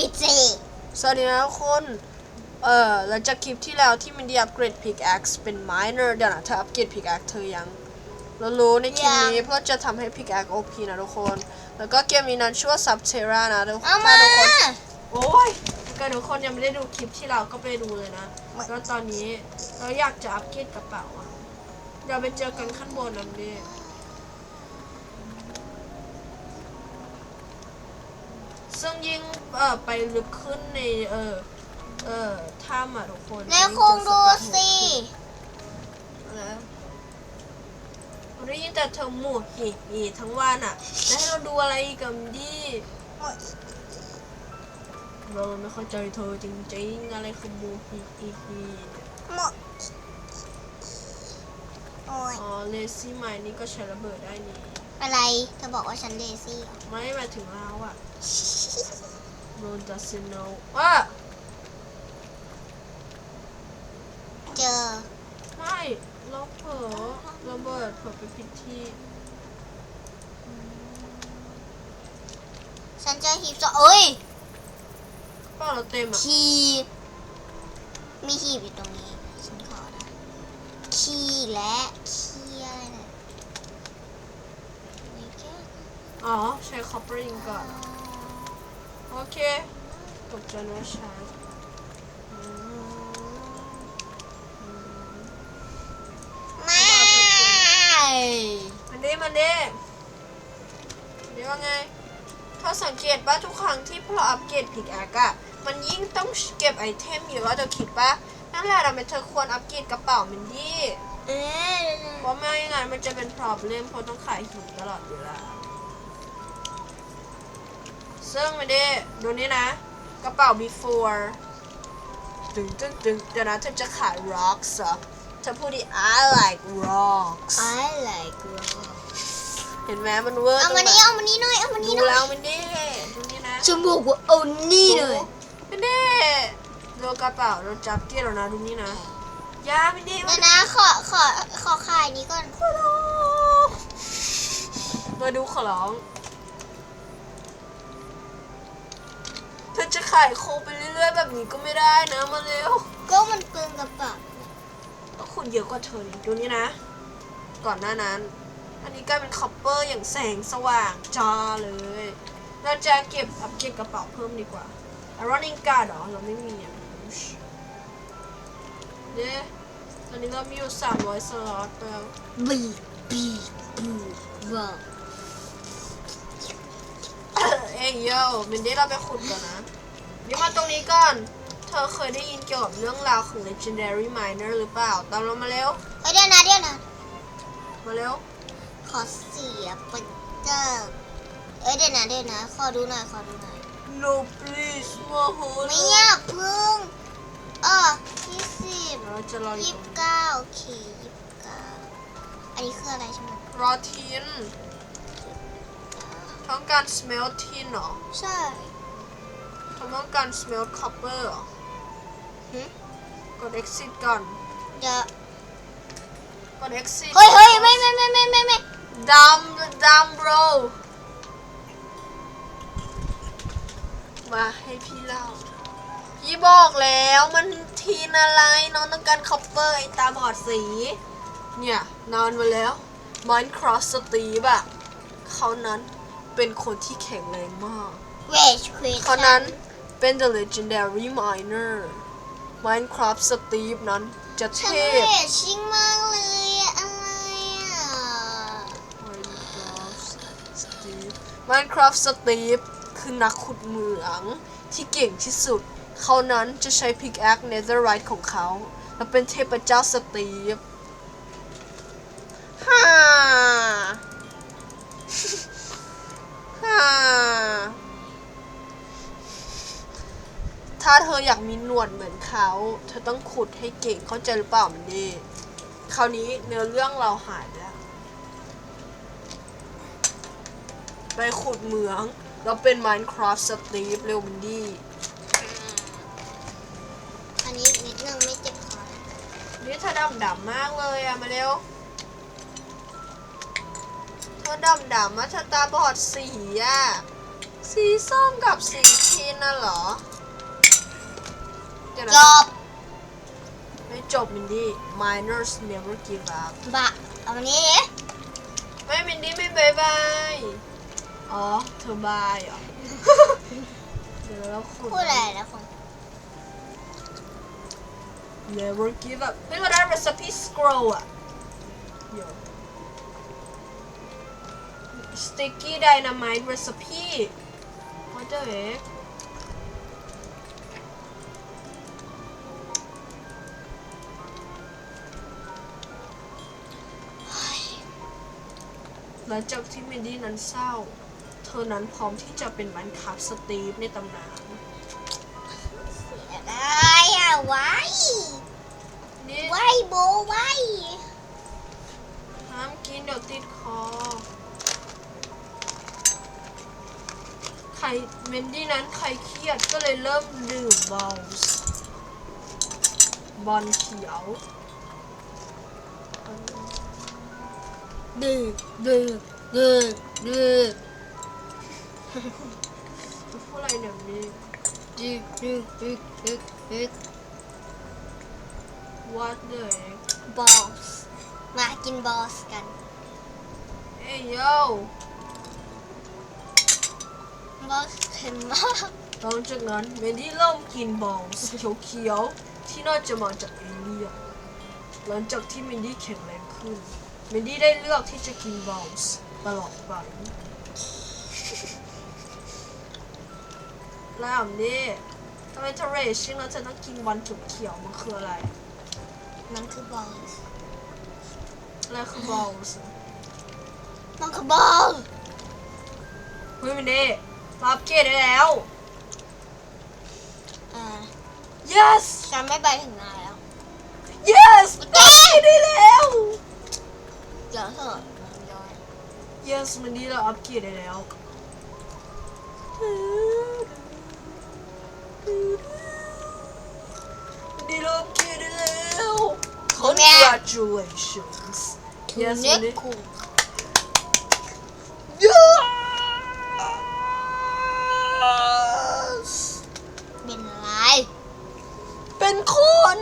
ปิดสิสวัสดีนะทุกคน เอ่อหลังจากคลิปที่แล้วที่มินดี้อัปเกรด pickaxe เป็น miner เดี๋ยวนะเธออัปเกรด pickaxe เธอยังเรารู้ในคลิปนี้เพราะจะทำให้ pickaxe OP นะทุกคน แล้วก็เกมนี้นั้นชื่อว่า subterra นะทุกเอาถ้ามาทุกคน โอ้ยถ้าทุกคนยังไม่ได้ดูคลิปที่เราก็ไปดูเลยนะ แล้วตอนนี้เราอยากจะอัปเกรดกระเป๋าอะเดี๋ยวไปเจอกันขั้นบนนั่นดิ ซึ่งยิ่งเอ่อไปลึกขึ้นในเออเออถ้ำอะทุกคนแล้วคงดูสิแล้วเราได้ยินแต่เธอหมูหีหีทั้งวันอะ แล้วให้เราดูอะไรอีกันดิเราไม่เข้าใจเธอจริงๆ อะไรคือหมูหีหีหีหมดโอ้ยอ๋อเลซี่ไมนี่ก็ใช้ระเบิดได้นี่ อะไร เธอบอกว่าฉันเลซี่เหรอไม่หมายถึงเราอะ no doesn't know ว่าเจอไม่เราเผลอระเบิดเผลอไปผิดที่ฉันเจอหีบศพเอ้ยเป้าเราเต็มอะคีบมีหีบอยู่ตรงนี้ฉันขอนะคีย์และคีย์อะไรเนี่ยไม่แก้อ๋อ ใช้ coppering ก่อน โอเคตกใจนึกว่าใช้อืมไม่มันดีมันดีเดี๋ยวว่าไง ถ้าสังเกตว่าทุกครั้งที่พวกเราอัปเกรดพิกแอคอะมันยิ่งต้องเก็บไอเทมเยอะเธอคิดปะนั่นแหละทำไมเธอควรอัปเกรดกระเป๋ามันดีเอ๊ะเพราะไม่งั้นมันจะเป็น problem เพราะต้องขายหินตลอดเวลา ซึ่งไม่ได้ดูนี่นะ กระเป๋า before ตึงตึงตึงเดี๋ยวนะเธอจะขาย rocks เหรอเธอพูดดิ I like rocks ไอ้ไลค์เห็นไหมมันเวอร์เอาตรงมาไหนนี่เอามานี่หน่อยเอามานี่ดูหน่อยแล้วมันดิดูนี่นะฉันบอกว่าเอานี่เลยมันดิดูกระเป๋าเราจับเกี้ยแล้วนะดูนี่นะยามันดิเดี๋ยวนะขอขอขอขายนี้ก่อน มาดูขอร้อง อจะขายโคไปเรื่อยๆ แบบนี้ก็ไม่ได้นะมาเร็วก็มันเปลืองกระเป๋าก็คุณเยอะกว่าเธอนี่ดูนี่นะ ก่อนหน้านั้น อันนี้กลายเป็นคอปเปอร์อย่างแสงสว่างจ้าเลย เราจะเก็บอัพเก็บกระเป๋าเพิ่มดีกว่า running card เหรอเราไม่มีอะเด้ตอนนี้เรามีอยู่300สล็อตแล้วบีบีบูว้า วเอ้ยโย่มินดี้เราไปขุดก่อนนะนี่มาตรงนี้ก่อน เธอเคยได้ยินเกี่ยวกับเรื่องราวของ legendary miner หรือเปล่า ตามเรามาเร็ว เฮ้ยเดี๋ยวนะเดี๋ยวนะมาเร็ว ขอเสียปรินเตอร์เอ้ยเดี๋ยวนะเดี๋ยวนะ ขอดูหน่อยขอดูหน่อย no please โมโหไม่อยากพึ่งเออยี่สิบเราจะรออยี่ยู่สิตบรงนี้เก้าโอเคยี่สิบเก้าอันนี้คืออะไรใช่ไหมรอทิน ต้องการ smell tin เหรอใช่เธอต้องการ smell copper เหรอหึกด exit ก่อนเดี๋ยวกด exit เฮ้ยเฮ้ยไม่ไม่ไม่ไม่ไม่ไม่ดำดำ bro มาให้พี่เล่า พี่บอกแล้วมันทีนอะไรน้องต้องการคอปเปอร์ไอตาบอดสี เนี่ยนานมาแล้ว Minecraft Steve อะเขานั้น เป็นคนที่แข็งแรงมากเวชควีนเขานั้นเป็น the legendary miner Minecraft Steve นั้นจะเทฉันพเวชชิงมากเลยอะอะไรอะ Minecraft Steve Minecraft Steve คือนักขุดเหมืองที่เก่งที่สุด เขานั้นจะใช้ pickaxe netherite ของเขา และเป็นเทพเจ้าสตีฟฮ่าฮ่า ถ้าเธออยากมีหนวดเหมือนเขา เธอต้องขุดให้เก่งเข้าใจหรือเปล่ามันดี คราวนี้เนื้อเรื่องเราหายไปแล้ว ไปขุดเหมืองแล้วเป็น Minecraft Steve เร็วมันดีอันนี้นิดนึงไม่เจ็บคอนะนี่เธอดำดำมากเลยอะมาเร็ว เธอดำดำมาเธอตาบอดสีอะสีส้มกับสีทีนน่ะเหรอเดี๋ยวจนะบไม่จบมินดี้ minors never give up บะเอาอันนี้ดิไม่มินดี้ไม่บายบาย อ๋อ เธอบายเหรอ เดี๋ยวแล้วคุณพูดอะไรนะคุณ never give up เฮ้ยเราได้ recipe scroll อะเดี๋ยว sticky dynamite recipe what the heck หลังจากที่มินดี้นั้นเศร้า เธอนั้นพร้อมที่จะเป็นแมนคับสตีฟในตำนานได้อะไว้นี่ไว้โบไว้ห้ามกินเดี๋ยวติดคอ ใครเมนดี้นั้นใครเครียดก็เลยเริ่มดื่มบอลส์บอลเขียว ดื้อดื้อดื้อดื้อพูดอะไรเนี่ยนี่ดื้อดื้อดื้อดื้อดื้อ what the heck บอสมากินบอสกัน เอ้ยโย่ บอสเค็มมาก หลังจากนั้นเมนดี้เริ่มกินบอลส์เขียวๆที่น่าจะมาจากเอเลียนหลังจากที่เมนดี้แข็งแรงขึ้น เมนดี้ได้เลือกที่จะกินบอลส์ตลอดไปแล้วนี่ทำไมเธอเรชชิ่งแล้วเธอต้องกินบอลเขียวๆมันคืออะไร มันคือบอสอะไรคือบอลส์มันคือบอสเฮ้ยมินดี้ รับเกรดได้แล้ว อ่า yes ฉันไม่ไปถึงนายแล้ว yes รับเกรดได้แล้ว เดี๋ยวเถอะย้อน yes มินดี้เราอัพเกรดได้แล้วมินดี้เราอัพเกรดได้แล้ว congratulations ถึง yes เน็มิกนดี้ คู เป็นคน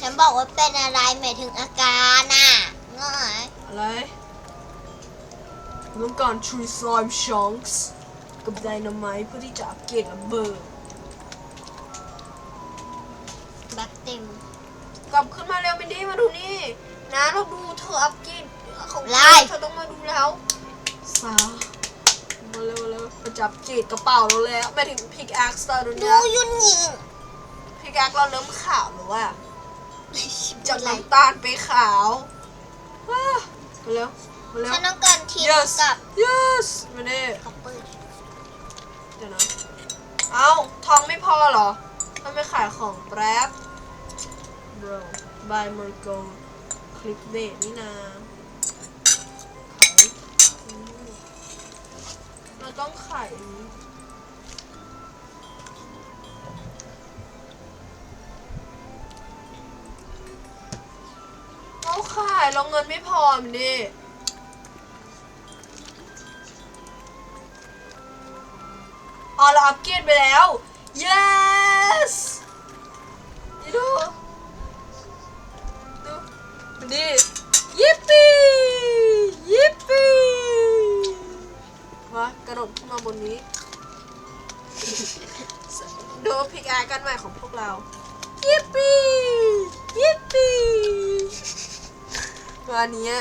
ฉันบอกว่าเป็นอะไรหมายถึงอาการน่ะง่ายอะไรผมต้องการ Tree Slime Chunks กับ Dynamite เพื่อที่จะอัปเกรดระเบิดแบ็คเต็มกลับขึ้นมาเร็วมินดี้มาดูนี่ นะเราดูเธออัปเกรดของไล่เธอต้องมาดูแล้วสามาเร็วเร็วมาจับเกรดกระเป๋าเราแล้วไม่ถึงพิกแอคตอนดูนี้ยุนยิง พิกแอคเราเริ่มขาวหรือว่าจัจาบกไหนน้ำตาลไปขาวว้ามาเร็วมาเร็วฉันต้องการทีม yes กับ yes มินดี้คัพเปอร์เดี๋ยวนะ เอาทองไม่พอเหรอต้องไปขายของแป๊บ bro buy more gold คลิกเดทนี่นาขายอืมเราต้องขาย ขายเราเงินไม่พอมันดิอ๋อเราอัปเกรดไปแล้ว yes นี่ดู ดูมันดียิปปี้ยิปปี้มากระโดดขึ้นมาบนนี้ ดูพิกอากันใหม่ของพวกเรายิปปี้ยิปปี้ วันนี้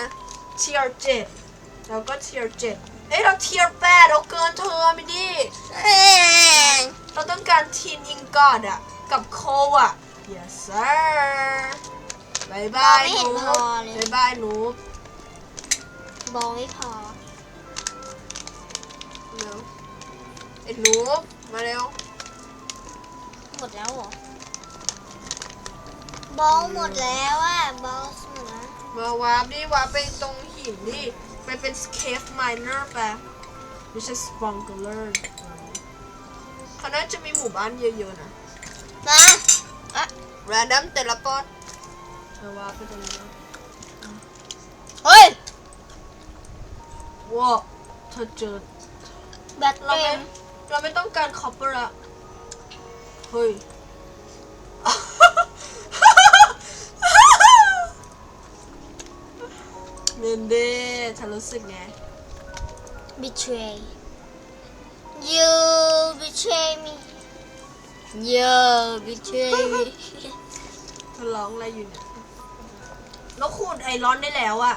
เทียร์เจ็ดแล้วก็เทียร์เจ็ดเอ้ยเราเทียร์แปดเราเกินเธอไม่ดีเอ้ยเราต้องการทีนอิงกอดอะกับโคอะ yes sir บายบายไม่หเห็นูนพอเลยบายบายหนูบอลไม่พอเร็วไอ้หนูมาเร็วหมดแล้วเหรอบอลหมดแล้วอะบอลหมดแล้ว มาวาร์ปดิวาร์ปไปตรงหินดิไปเป็นเคฟไมเนอร์ไปไม่ใช่สปองเกอร์เขาน่าจะมีหมู่บ้านเยอะๆนะมาแรนดัมแต่ละปอดมาวาร์ปไปตรงนี้นะเฮ้ยว้าเธอเจอแบ็คเราเต็ไม่มเราไม่ต้องการคอปเปอร์ละเฮ้ย รู้สึกไง betray you betray me you betray me เธอร้องอะไรอยู่เนี่ยเราขุดไอรอนได้แล้วอะ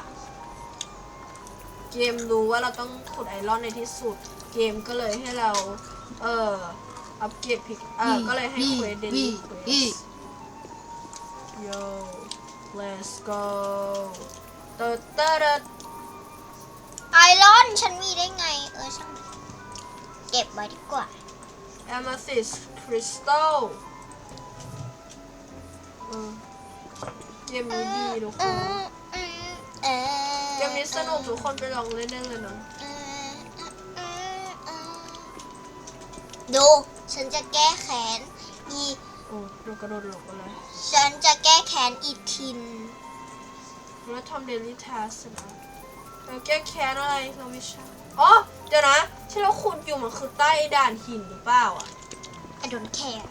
เกมรู้ว่าเราต้องขุดไอรอนในที่สุด เกมก็เลยให้เรา เอออัปเกรดพิกเออก็เลยให้เควสเดลี่เควส Yo let's go เตอร์เตอ ร์ไอรอนฉันมีได้ไง เออช่างมันเก็บไว้ดีกว่า Amethyst Crystal เออเกมนี้ดีทุกคนเกมนี้สนุกทุกคนไปลองเล่นได้เลยนะดูฉันจะแก้แค้นอีโอ้เรากระโดดหลบอะไรฉันจะแก้แค้นอีทินแล้วทำเดลี่ทัสนะ เราแก้แค้นอะไรเราไม่ใช่อ๋อเดี๋ยวนะที่เราขุดอยู่มันคือใต้ด่านหินหรือเปล่าอะ I don't care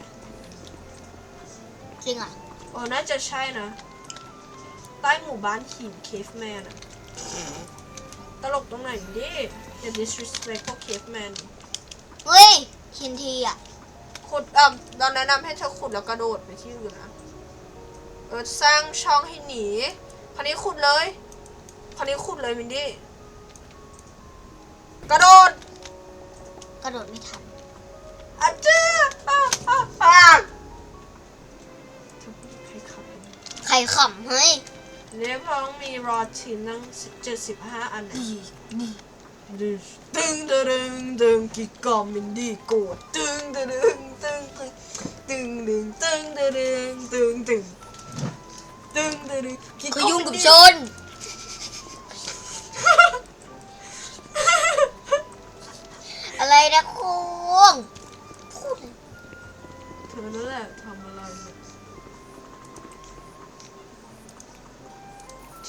จริงเหรอะอ๋อน่าจะใช่นะ ใต้หมู่บ้านหินเคฟแมนอะตลกตรงไหนดิอย่า disrespect พวกเคฟแมนเฮ้ยหินทีอะขุดอะเราแนะนำให้เธอขุดแล้วกระโดดไปที่อื่นนะ เออสร้างช่องให้หนี คราวนี้ขุดเลย คราวนี้ขุดเลยมินดี้กระโดดกระโดดไม่ทันอาจารย์อะอะอะใครขับเนี่ยใครขำเฮ้ยเนี่ยเพราะต้องมีรอทีนั่งเจ็ดสิบห้าอันนะนี่นี่ดึงตึงตึงตึงกิกอมมินดี้โกรธตึงตึงตึงตึงตึงตึงตึงตึงตึงตึงตึงตึงตึงกิกเขาอมยุ่งกับมินชดี้นอะไร เธอนั่นแหละทำอะไรเนี่ย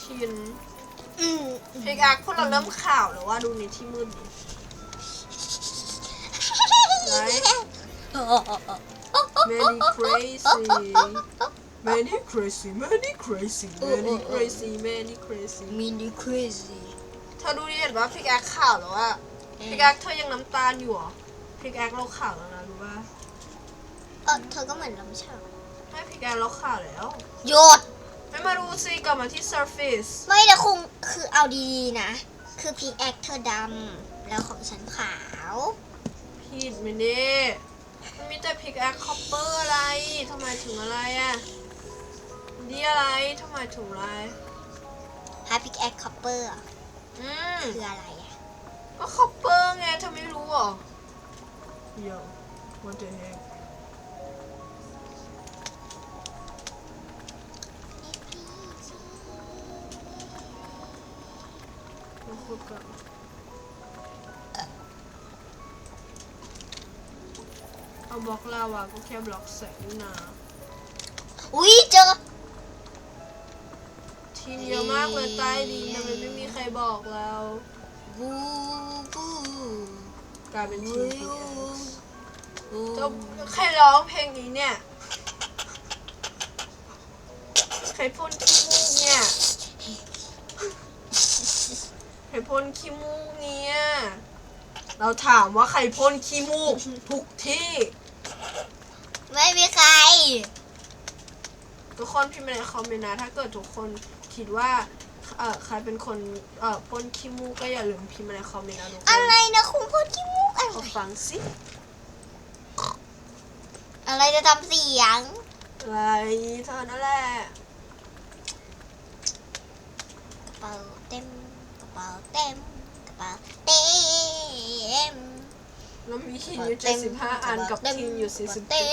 ทินอืมพลิกอักพวกเราเริ่มข่าวแล้วว่าดูในที่มืดดิไหน Many crazy Many crazy Many crazy Many crazy Many crazy มินิครซี่เธอดูดิเห็นว่าพลิกแอคข่าวแล้วอะพลิกแอคเธอยังน้ำตาลอยู่เหรอพลิกแอคเราข่าวแล้วนะรู้ป่ะเออเธอก็เหมือนเราไม่ใช่เหรอไม่พลิกแอคเราข่าวแล้ว หยด ไม่มาดูสิกลับมาที่ surface ไม่แต่คงคือเอาดีๆนะ คือพีแอคเธอดำแล้วของฉันขาว ผิดมินนี่มันมีแต่พลิกแอคคอปเปอร์อะไรทำไมถึงอะไรอะนี่อะไรทำไมถึงอะไร ฮาพิกแอคคัพเปอร์อืม คืออะไรอะก็คอปเปอร์ไงเธอไม่รู้เหรอ Yo what the heck มาคุยกันเอาบล็อกลาวาก็แค่บล็อกแสงนี่นาอุ้ยเจอ ทีมเยอะมากเลยใต้ดินทำไมไม่มีใครบอกเราบูบูกลายเป็นทีม PS บูจะใครร้องเพลงนี้เนี่ย ใครพ่น ใครพ่นขี้มูกเนี่ย เราถามว่าใครพ่นขี้มูกทุกที่ ไม่มีใคร ทุกคนพิมพ์มาในคอมเมนต์นะถ้าเกิดทุกคนคิดว่าเอ่อใครเป็นคนเอ่อพ่นขี้มูกก็อย่าลืมพิมพ์มาในคอมเมนต์นะทุกคนอะไรนะคุณพูดขี้มูกอะไรขอฟังสิอะไรจะทำเสียง อะไรเธอนั่นแหละกระเป๋าเต็มกระเป๋าเต็มกระเป๋าเต็มแล้วมีหินอยู่เจ็ดสิบห้าอันกับทีมอยู่สี่สิบเต็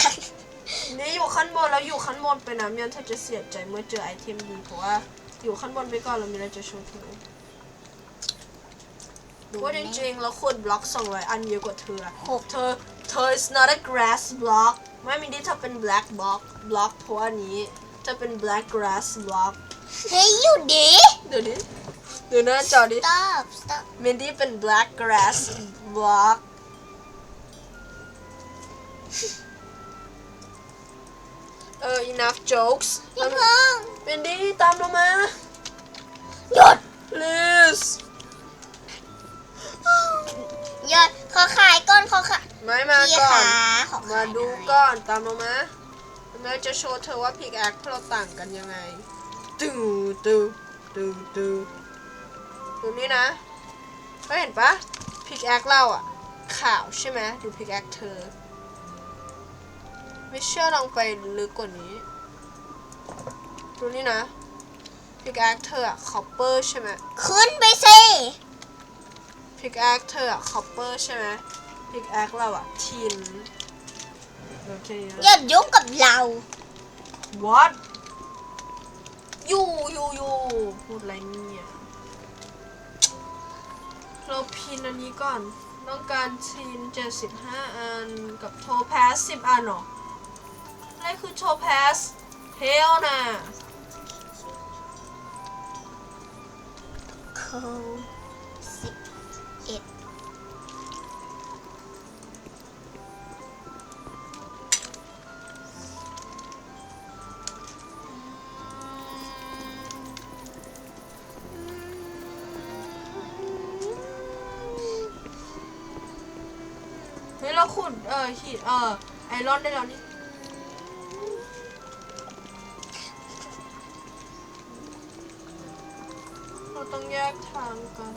เจ็ดมนี่อยู่ขั้นบนแล้วอยู่ขั้นบนไปนะไม่งั้นเธอจะเสียใจเมื่อเจอไอเทมดีเพราะว่าอยู่ขั้นบนไปก่อนเรามีอะไรจะโชว์เธอว่าจริงๆเราขุดบล็อก200อันเยอะกว่าเธออะหกเธอเธอ is not a grass block ไม่มินดี้เธอเป็น black block block เพราะว่านี้ เธอเป็น black grass block เฮ้ยอยู่ดิเดี๋ยวดิดูหน้าจอดิ stop stop มินดี้เป็น black grass block เออ enough jokes อย่าเพิ่งมินดี้ตามเรามา หยุด please หยุดขอขายก่อนขอขาย ไม่มาพี่ก่อน ขาขอขายมาดูหน่อย ก่อนตามเรามา แม่จะโชว์เธอว่าพิกแอคเราต่างกันยังไงตูตูตูตูดูนี่นะก็เห็นปะพิกแอคเราอะขาวใช่ไหมดูพิกแอคเธอไม่เชื่อลองไปลึกกว่านี้ ดูนี่นะพิกแอคเธออะคอปเปอร์ใช่ไหมขึ้นไปสิพิกแอคเธออะคอปเปอร์ใช่ไหมพิกแอคเราอะทิน โอเคนะอย่ายุ่งกับเรา What ยูยูยูพูดอะไรเนี่ยเราพินอันนี้ก่อน ต้องการทิน75อัน กับโทแพส10อันเหรออะไรคือโทแพสเฮลนะโขุดเออหินเออไอรอนได้แล้วนี่เราต้องแยกทางกัน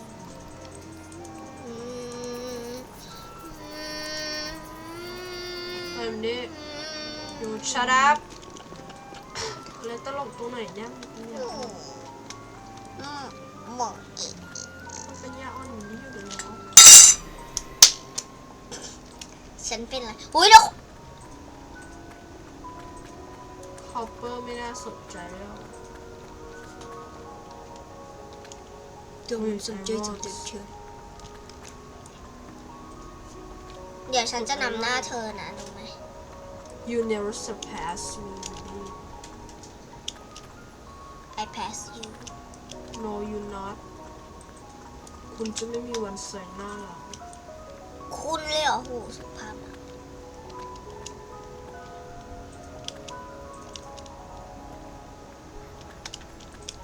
เอ็มดิอยู่ชัดอัพแล้วตลกตรงไหนเนี่ยหมอก ฉันเป็นอะไรอุ้ยแล้วคอปเปอร์ไม่น่าสนใจแล้วตัวมันสนใจสนใจเธอเดี๋ยวฉันจะนำหน้าเธอนะรู้ไหม You never surpass me I pass you No you not คุณจะไม่มีวันแซงหน้าเรา คุณเลยเหรอโหสุภาพมาก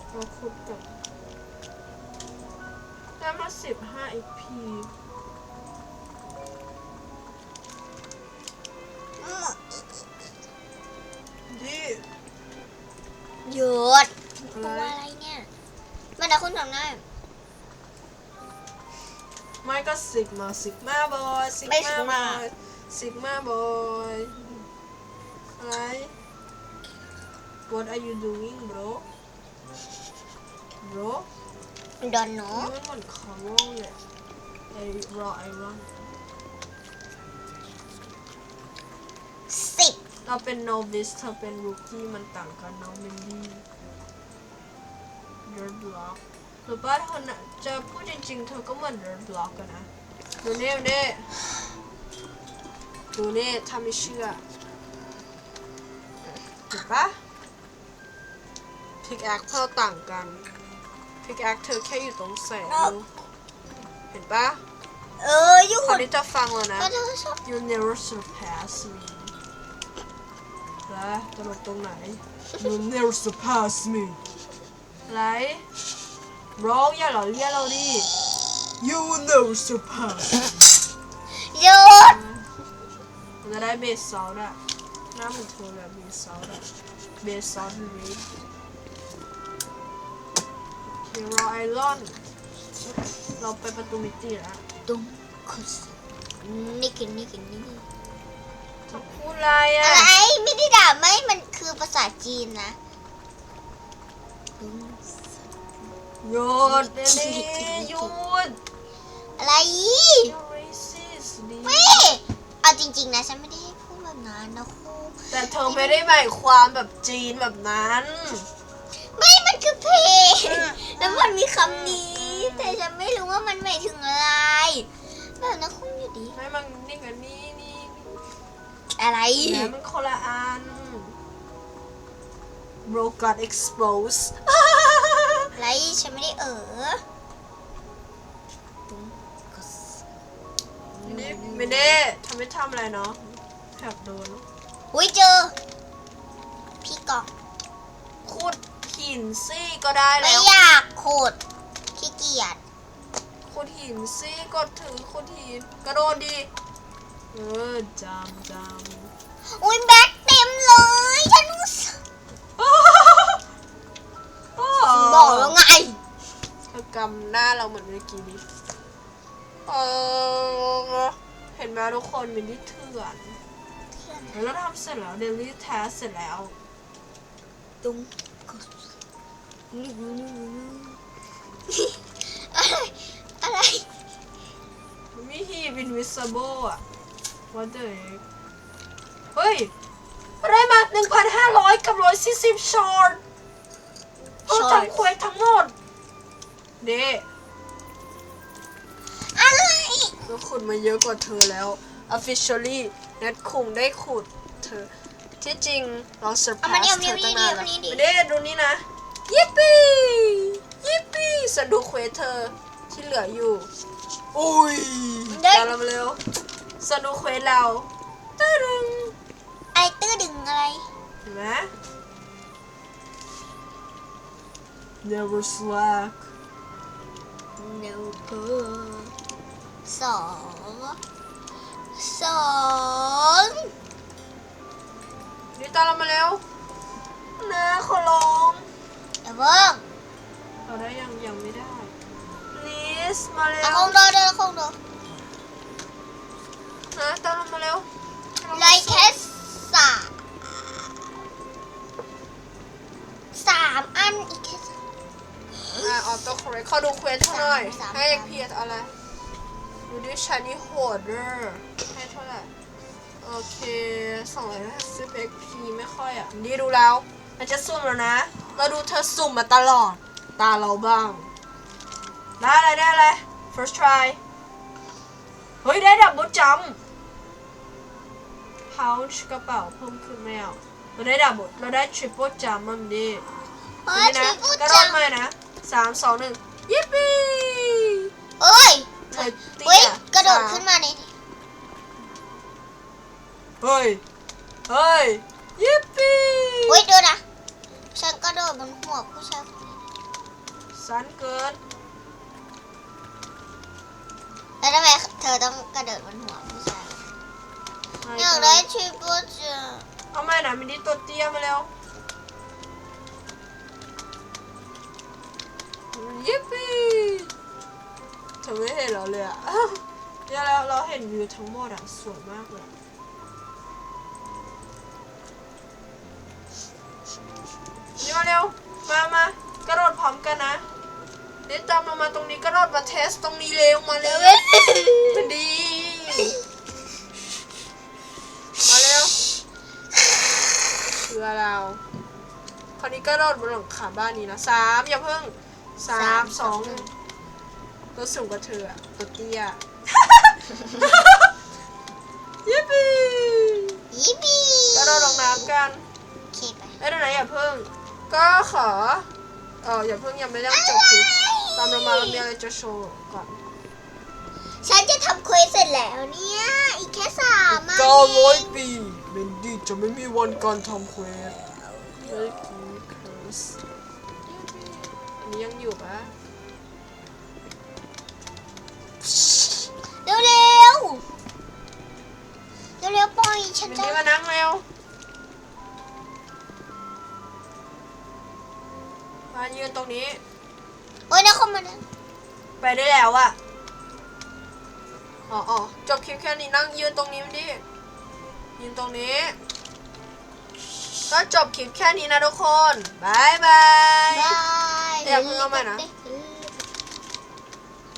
เราคุดกับได้มาสิบห้า EP หมอกอีกดิหยุดอะตัวไรอะไรเนี่ย มันนะคุณทำได้ ไม่ก็สิกมาสิกมาบอยสิกไม่มาบ Sigma อยสิกมาบอยอะไร What are you doing bro bro ดอนโนนี่มันเหมือนคาร์โร่เลยไอรอไอรอนสิบเราเป็นโนบิสเธอเป็นรูกี้มันต่างกันน้องมินดี้ Dirt Block หรือว่าเธอน่ะจะพูดจริงๆ เธอก็เหมือน Dirt Block กันนะดูนี่ดูนี่ดูนี่ถ้าไม่เชื่อเห็นปะพิกแอคเธอต่างกันพิกแอคเธอแค่อยู่ตรงแสงดูเห็นปะเออหยุคราวดนี้จะฟังแล้วนะก็เธอชอบ You never surpass me แล้วตลกตรงไหน You never surpass me ไร ร้องอย่าหล่อเลี้ยเราดิ You never surpass หยุดมันจะได้เบสซอลด์อะหน้าเหมือนเธอแบบเบสซอลด์อะเบสซอลด์รีดเดี๋ยวรอไอรอน เราไปประตูมิติแล้ว ตุ้มคุสนี่กินนี่กินนี่จะพูดอะไรอะอะไรไม่ได้ด่าไม่มันคือภาษาจีนนะตุ้ม หยุดเดี๋ยวนี้หยุดอะไร You're racist ดิไม่เอาจริง ๆ นะฉันไม่ได้ให้พูดแบบนั้นนะครูแต่เธอไม่ได้หมายความแบบจีนแบบนั้น ไม่มันคือเพลงแล้วมันมีคำนี้ แต่ฉันไม่รู้ว่ามันหมายถึงอะไรแบบนะคุณอยู่ดีไม่มันนี่กับนี่นี่อะไรแล้วมันคนละอัน Bro got exposed อะ ไรฉันไม่ได้เออตุ้มก็สนี่ไม่ได้ทำไม่ทำอะไรเนาะแอบโดนอุ้ยเจอ พี่กล่องขุดหินซี่ก็ได้ไม่แล้วอยากขุดขี้เกียจขุดหินซี่ก็ถือขุดหินกระโดดดี เออจำจำอุ้ยแบ็คเต็มเล บอกแล้วไงเธอกำหน้าเราเหมือนเมื่อกี้นี้เออเห็นไหมทุกคนมินที่เถื่อนแล้วเราทำเสร็จแล้วเดลี่แทสเสร็จแล้วตุ้มก็สนี่อะไรอะไรมันมีฮีบ invisible อะ what the heck เฮ้ยได้มา1,500กับ140ช็อต เพิ่งทำเควสทั้งหมดเด้อะไรเราขุดมาเยอะกว่าเธอแล้ว officially นัดคุงได้ขุดเธอ ที่จริงเราเซอร์ไพรเอามานี่ส์เอาเธมาอนี่ตั้งนานเอาแล้วมานี่ดิ ไม่ได้ดูนี่นะยิปปี้ยิปปี้สะดูเควสเธอที่เหลืออยู่ อุ้ยเด้ยตามเรามาเร็วสะดูเควสเราตึ้งไอ้ตื้อดึงอะไร เห็นไหม never slack no สองสองนี่ตามเรามาเร็วนะขอลอง เควสเท่าหน่อยสามให้สามเพียรอะไรดูดิชานี่โหดเด้อให้เท่าไหร่โอเคสองร้อยห้าสิบ XP ไม่ค่อยอะดีดูแล้ว มันจะสุ่มแล้วนะ เราดูเธอสุ่มมาตลอด ตาเราบ้างได้อะไรได้อะไร first try เฮ้ย ได้ดับเบิลจัม pouch กระเป๋าเพิ่มขึ้นไม่เอาเราได้ดับเบิลเราได้ triple jump มันดีเฮ้นี่ยนะทริปกระโดจัดงมาเลยนะสามสองหนึ่งยิปปี้เอ้ยเธอเตี้เฮ้ยยกระโดดขึ้นมาในเฮ้ย เฮ้ย ยิปปี้เฮ้ยดูนะฉันกระโดดบนหัวผู้ชายคนนี้สันเกินแล้วทำไมเธอต้องกระโดดบนหัวผู้ชายอยากได้ทริปจังเอาไม่นะมินิตัวเตี้ยมาแล้วยิปปี้ เธอไม่เห็นเราเลยอะเดี๋ยวเราเราเห็นวิวทั้งหมดอะสวยมากเลยอะนี่มาเร็ว มามากระโดดพร้อมกันนะเดี๋ยวตามเรามาตรงนี้กระโดดมาเทสตรงนี้เร็วมาเร็วมันดี มาเร็วเชื่อเราคราวนี้ก็โดดบนหลังคาบ้านนี้นะสามอย่าเพิ่งสามสองหนึ่ง ตัวสูงกว่าเธออะตัวเตี้ย ยิปปี้ยี่ปีก็โดดลงน้ำกันโอเคไปไอ้ตรงไหนอย่าเพิ่ง ก็ขอเอออย่าเพิ่งยังไม่ได้จบคลิปตามเรามาเรามีอะไรจะโชว์ก่อนฉันจะทำเควสเสร็จแล้วเนี่ย อีกแค่สามอันเก้าร้อยเงปีเบนดี้จะไม่มีวันการทำเควสเฮ้ยกีเคิร์สอันนี้ยังอยู่ปะ ล่อยฉันเบนจะดี้มานั่งเร็วมายืนตรงนี้ โอ้ยนะเข้ามานะไปได้แล้วอะอ๋ออ๋อจบคลิปแค่นี้นั่งยืนตรงนี้มันดิ ยืนตรงนี้ ก็จบคลิปแค่นี้นะทุกคนบายบาย บายอย่าเพิ่งเอาใหม่นะ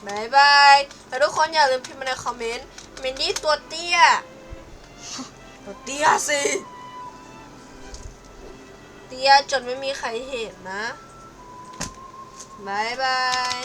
บายบายแล้วทุกคนอย่าลืมพิมพ์มาในคอมเมนต์มินดี้ตัวเตี้ยตัว เตี้ยสิเตี้ยจนไม่มีใครเห็นนะบายบาย